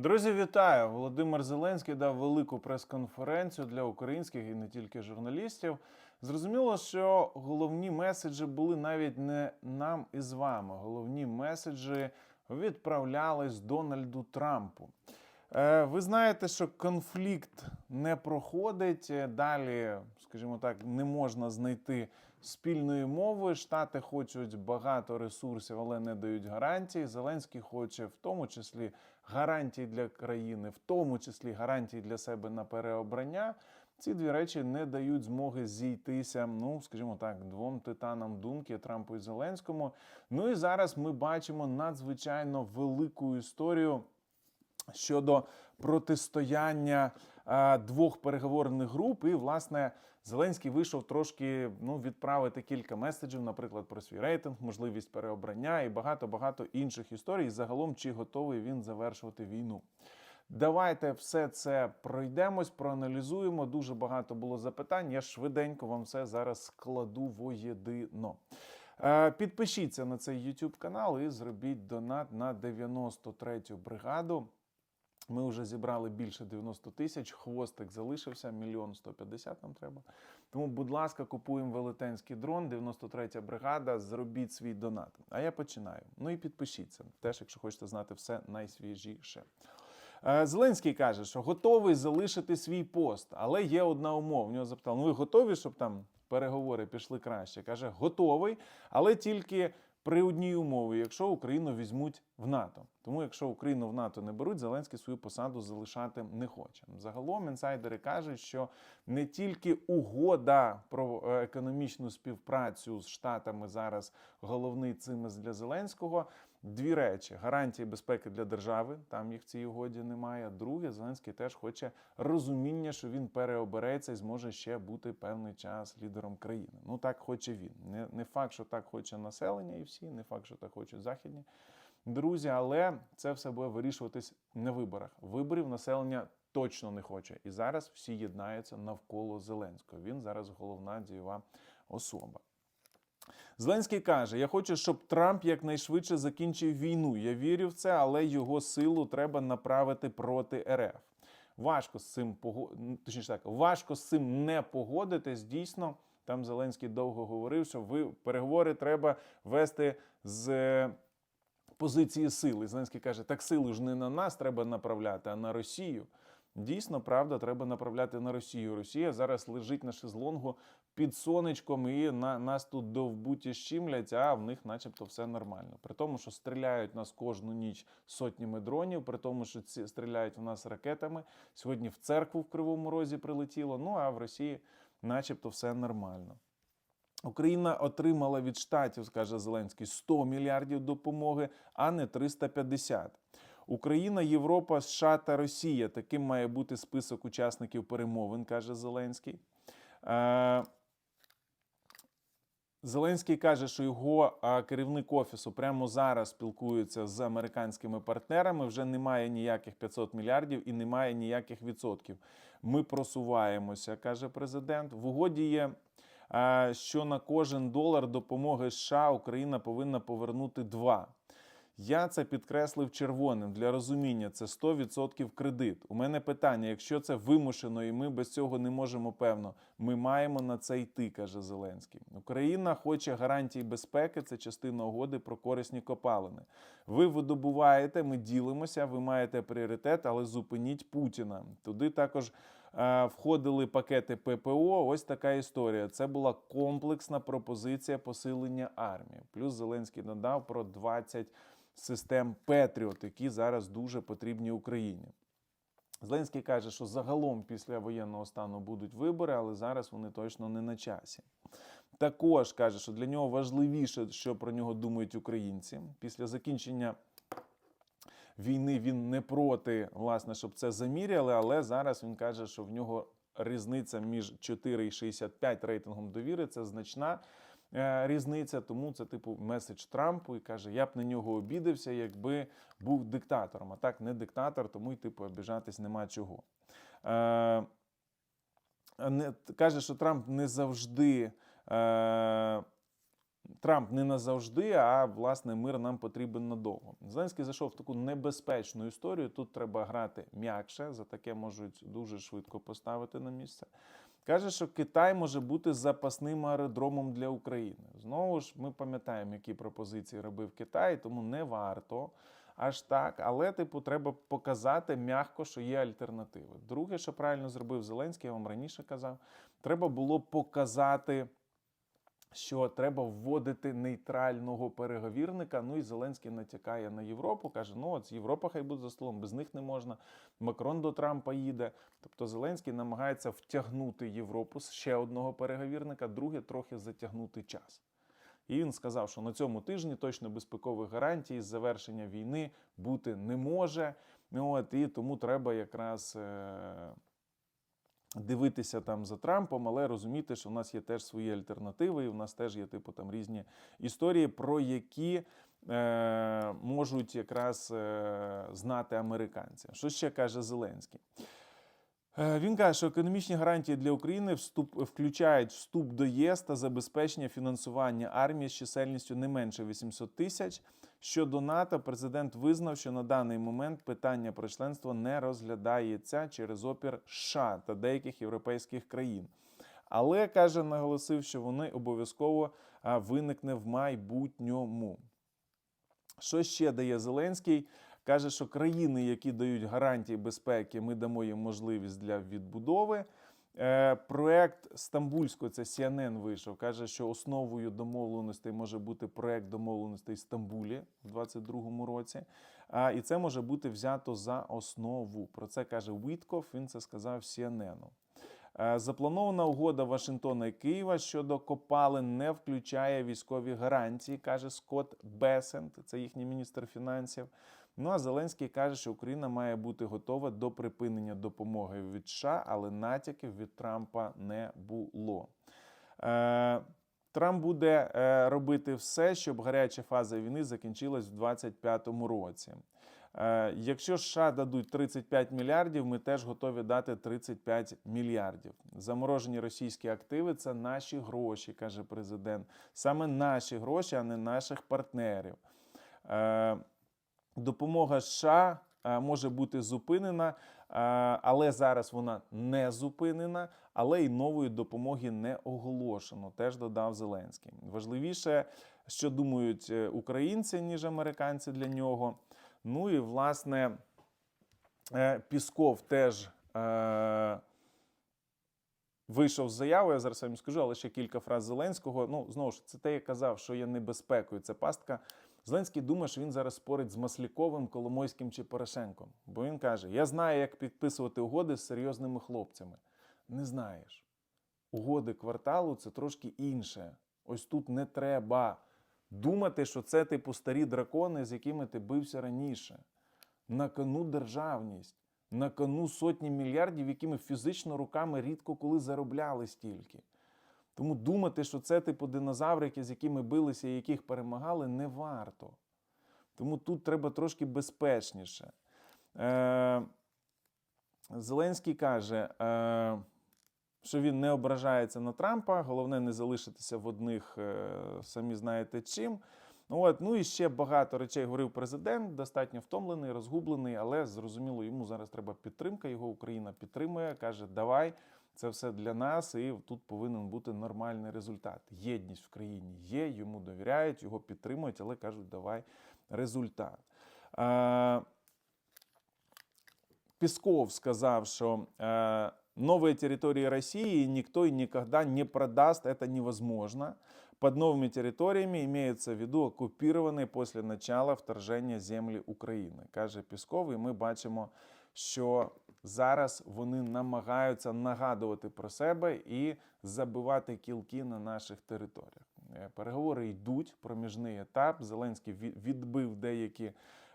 Друзі, вітаю! Володимир Зеленський дав велику прес-конференцію для українських і не тільки журналістів. Зрозуміло, що головні меседжі були навіть не нам із вами. Головні меседжі відправлялись Дональду Трампу. Е, Ви знаєте, що конфлікт не проходить. Е, Далі, скажімо так, не можна знайти спільної мови. Штати хочуть багато ресурсів, але не дають гарантій. Зеленський хоче в тому числі гарантій для країни, в тому числі гарантій для себе на переобрання. Ці дві речі не дають змоги зійтися, ну скажімо так, двом титанам думки Трампу і Зеленському. Ну і зараз ми бачимо надзвичайно велику історію щодо протистояння е, двох переговорних груп. І, власне, Зеленський вийшов трошки ну, відправити кілька меседжів, наприклад, про свій рейтинг, можливість переобрання і багато багато інших історій. Загалом, чи готовий він завершувати війну. Давайте все це пройдемось, проаналізуємо. Дуже багато було запитань. Я швиденько вам все зараз складу воєдино. Е, Підпишіться на цей YouTube канал і зробіть донат на 93-ю бригаду. Ми вже зібрали більше 90 тисяч. Хвостик залишився, мільйон 150 нам треба. Тому, будь ласка, купуємо велетенський дрон, 93 бригада. Зробіть свій донат. А я починаю. Ну і підпишіться, теж, якщо хочете знати все найсвіжіше. Е, Зеленський каже, що готовий залишити свій пост, але є одна умова. В нього запитали: ну ви готові, щоб там переговори пішли краще? Каже, готовий, але тільки при одній умові, якщо Україну візьмуть в НАТО. Тому, якщо Україну в НАТО не беруть, Зеленський свою посаду залишати не хоче. Загалом інсайдери кажуть, що не тільки угода про е, економічну співпрацю з Штатами зараз головний цим для Зеленського. Дві речі: гарантії безпеки для держави, там їх в цій угоді немає. Друге, Зеленський теж хоче розуміння, що він переобереться і зможе ще бути певний час лідером країни. Ну так хоче він. Не, не факт, що так хоче населення і всі, не факт, що так хочуть західні друзі, але це все буде вирішуватись на виборах. Виборів населення точно не хоче. І зараз всі єднаються навколо Зеленського. Він зараз головна дієва особа. Зеленський каже: Я хочу, щоб Трамп якнайшвидше закінчив війну. Я вірю в це, але його силу треба направити проти РФ. Важко з цим пого... ну, точніше так, важко з цим не погодитись. Дійсно, там Зеленський довго говорив, що ви переговори треба вести з е, позиції сили. Зеленський каже: так силу ж не на нас треба направляти, а на Росію. Дійсно, правда, треба направляти на Росію. Росія зараз лежить на шезлонгу під сонечком, і на нас тут довбуті щімлять, а в них, начебто, все нормально. При тому, що стріляють нас кожну ніч сотнями дронів, при тому, що ці стріляють в нас ракетами. Сьогодні в церкву в Кривому Розі прилетіло. Ну а в Росії, начебто, все нормально. Україна отримала від штатів, скаже Зеленський, 100 мільярдів допомоги, а не 350. Україна, Європа, США та Росія. Таким має бути список учасників перемовин, каже Зеленський. Зеленський каже, що його керівник офісу прямо зараз спілкується з американськими партнерами. Вже немає ніяких 500 мільярдів і немає ніяких відсотків. Ми просуваємося, каже президент. В угоді є, що на кожен долар допомоги США Україна повинна повернути 2. Я це підкреслив червоним для розуміння. Це 100% кредит. У мене питання: якщо це вимушено, і ми без цього не можемо певно, ми маємо на це йти, каже Зеленський. Україна хоче гарантій безпеки. Це частина угоди про корисні копалини. Ви видобуваєте, ми ділимося. Ви маєте пріоритет, але зупиніть Путіна. Туди також. е, Входили пакети ППО. Ось така історія. Це була комплексна пропозиція посилення армії. Плюс Зеленський додав про 20 систем Петріот, які зараз дуже потрібні Україні. Зеленський каже, що загалом після воєнного стану будуть вибори, але зараз вони точно не на часі. Також каже, що для нього важливіше, що про нього думають українці. Після закінчення війни він не проти, власне, щоб це заміряли, але зараз він каже, що в нього різниця між 4 і 65 рейтингом довіри це значна різниця. Тому це типу меседж Трампу і каже: я б на нього обідався, якби був диктатором. А так не диктатор, тому й типу обіжатись нема чого. Е, не, каже, що Трамп не завжди. Е, Трамп не назавжди, а власне мир нам потрібен надовго. Зеленський зайшов в таку небезпечну історію. Тут треба грати м'якше, за таке можуть дуже швидко поставити на місце. Каже, що Китай може бути запасним аеродромом для України. Знову ж ми пам'ятаємо, які пропозиції робив Китай, тому не варто аж так. Але, типу, треба показати м'яко, що є альтернативи. Друге, що правильно зробив Зеленський, я вам раніше казав, треба було показати. Що треба вводити нейтрального переговірника. Ну і Зеленський натякає на Європу. каже: ну от Європа хай буде за столом, без них не можна. Макрон до Трампа їде. Тобто Зеленський намагається втягнути Європу з ще одного переговірника, друге трохи затягнути час. І він сказав, що на цьому тижні точно безпекових гарантій з завершення війни бути не може. От, і тому треба якраз. Е- Дивитися там за Трампом, але розуміти, що в нас є теж свої альтернативи, і в нас теж є типу там різні історії, про які е, можуть якраз е, знати американці. Що ще каже Зеленський? Е, Він каже, що економічні гарантії для України вступ, включають вступ до ЄС та забезпечення фінансування армії з чисельністю не менше 800 тисяч. Щодо НАТО, президент визнав, що на даний момент питання про членство не розглядається через опір США та деяких європейських країн. Але каже, наголосив, що вони обов'язково виникне в майбутньому. Що ще дає Зеленський? Каже, що країни, які дають гарантії безпеки, ми дамо їм можливість для відбудови. Е, Проект Стамбульського, це CNN вийшов, каже, що основою домовленостей може бути проект домовленостей Стамбулі в 22-му році. А, І це може бути взято за основу. Про це каже Вітков. Він це сказав CNN. Е, Запланована угода Вашингтона і Києва щодо копалин не включає військові гарантії, каже Скотт Бесент, це їхній міністр фінансів. Ну а Зеленський каже, що Україна має бути готова до припинення допомоги від США, але натяків від Трампа не було. Е, Трамп буде е, робити все, щоб гаряча фаза війни закінчилась в 2025 році. Е, Якщо США дадуть 35 мільярдів, ми теж готові дати 35 мільярдів. Заморожені російські активи це наші гроші, каже президент. Саме наші гроші, а не наших партнерів. Е, Допомога США е, може бути зупинена, е, але зараз вона не зупинена, але й нової допомоги не оголошено. Теж додав Зеленський. Важливіше, що думають е, українці, ніж американці для нього. Ну і власне Пісков теж. Вийшов з заявою, я зараз вам скажу, але ще кілька фраз Зеленського. Ну, знову ж, це те, я казав, що є небезпекою. Це пастка. Зеленський думає, що він зараз спорить з Масляковим, Коломойським чи Порошенком. Бо він каже: Я знаю, як підписувати угоди з серйозними хлопцями. Не знаєш. Угоди кварталу це трошки інше. Ось тут не треба думати, що це типу старі дракони, з якими ти бився раніше. На кону державність, на кону сотні мільярдів, якими фізично руками рідко коли заробляли стільки. Тому думати, що це типу динозаврики, з якими билися і яких перемагали, не варто. Тому тут треба трошки безпечніше. Е, Зеленський каже, е, що він не ображається на Трампа, головне не залишитися в одних, е, самі знаєте чим. От, ну і ще багато речей говорив президент, достатньо втомлений, розгублений, але зрозуміло, йому зараз треба підтримка. Його Україна підтримує, каже, давай, це все для нас, і тут повинен бути нормальний результат. Єдність в країні є, йому довіряють, його підтримують, але кажуть, давай результат. Е, Песков сказав, що э, новые территории России никто и никогда не продаст, это невозможно. Под новыми территориями имеется в виду оккупированные после начала вторження землі України, каже Пісков. І ми бачимо, що зараз вони намагаються нагадувати про себе і забивати кілки на наших територіях. Е, Переговори йдуть, проміжний етап. Зеленський відбив деякі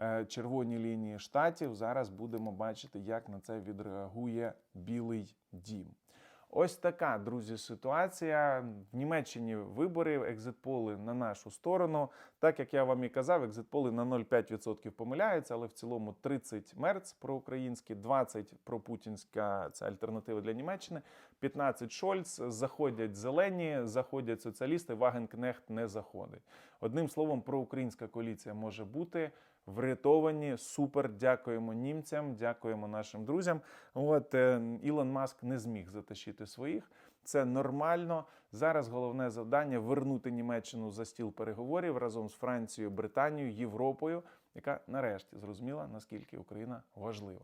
е, червоні лінії штатів. Зараз будемо бачити, як на це відреагує Білий Дім. Ось така, друзі, ситуація. В Німеччині вибори, екзитполи на нашу сторону. Так як я вам і казав, екзитполи на 0,5% помиляються, але в цілому 30 Мерц проукраїнські, 20 пропутінська це альтернатива для Німеччини, 15 Шольц, заходять зелені, заходять соціалісти, Вагенкнехт не заходить. Одним словом, проукраїнська коаліція може бути. Врятовані, супер, дякуємо німцям, дякуємо нашим друзям. От е, Ілон Маск не зміг затащити своїх. Це нормально. Зараз головне завдання вернути Німеччину за стіл переговорів разом з Францією, Британією, Європою, яка нарешті зрозуміла, наскільки Україна важлива.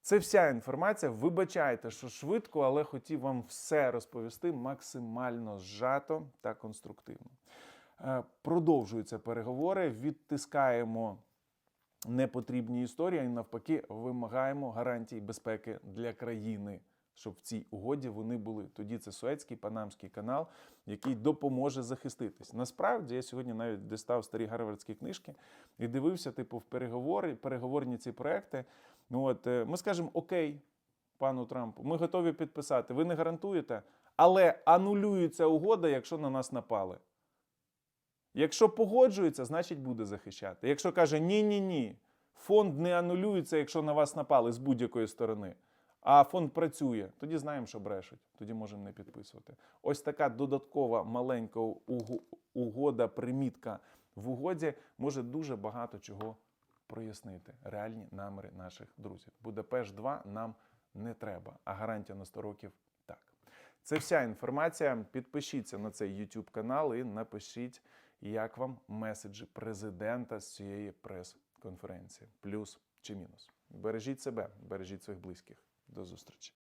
Це вся інформація. Вибачайте, що швидко, але хотів вам все розповісти максимально зжато та конструктивно. Е, Продовжуються переговори, відтискаємо непотрібні історії і навпаки вимагаємо гарантій безпеки для країни, щоб в цій угоді вони були. Тоді це Суецький Панамський канал, який допоможе захиститись. Насправді я сьогодні навіть дістав старі гарвардські книжки і дивився, типу, в переговори, переговорні ці проекти. Ну от е, ми скажемо окей, пану Трампу, ми готові підписати. Ви не гарантуєте, але анулюється угода, якщо на нас напали. Якщо погоджується, значить буде захищати. Якщо каже ні, ні, фонд не анулюється, якщо на вас напали з будь-якої сторони, а фонд працює, тоді знаємо, що брешуть, тоді можемо не підписувати. Ось така додаткова маленька угода, примітка в угоді може дуже багато чого прояснити. Реальні наміри наших друзів. Будапешт 2 нам не треба, а гарантія на 100 років так. Це вся інформація. Підпишіться на цей YouTube канал і напишіть, як вам меседжі президента з цієї прес-конференції. Плюс чи мінус. Бережіть себе, бережіть своїх близьких. До зустрічі.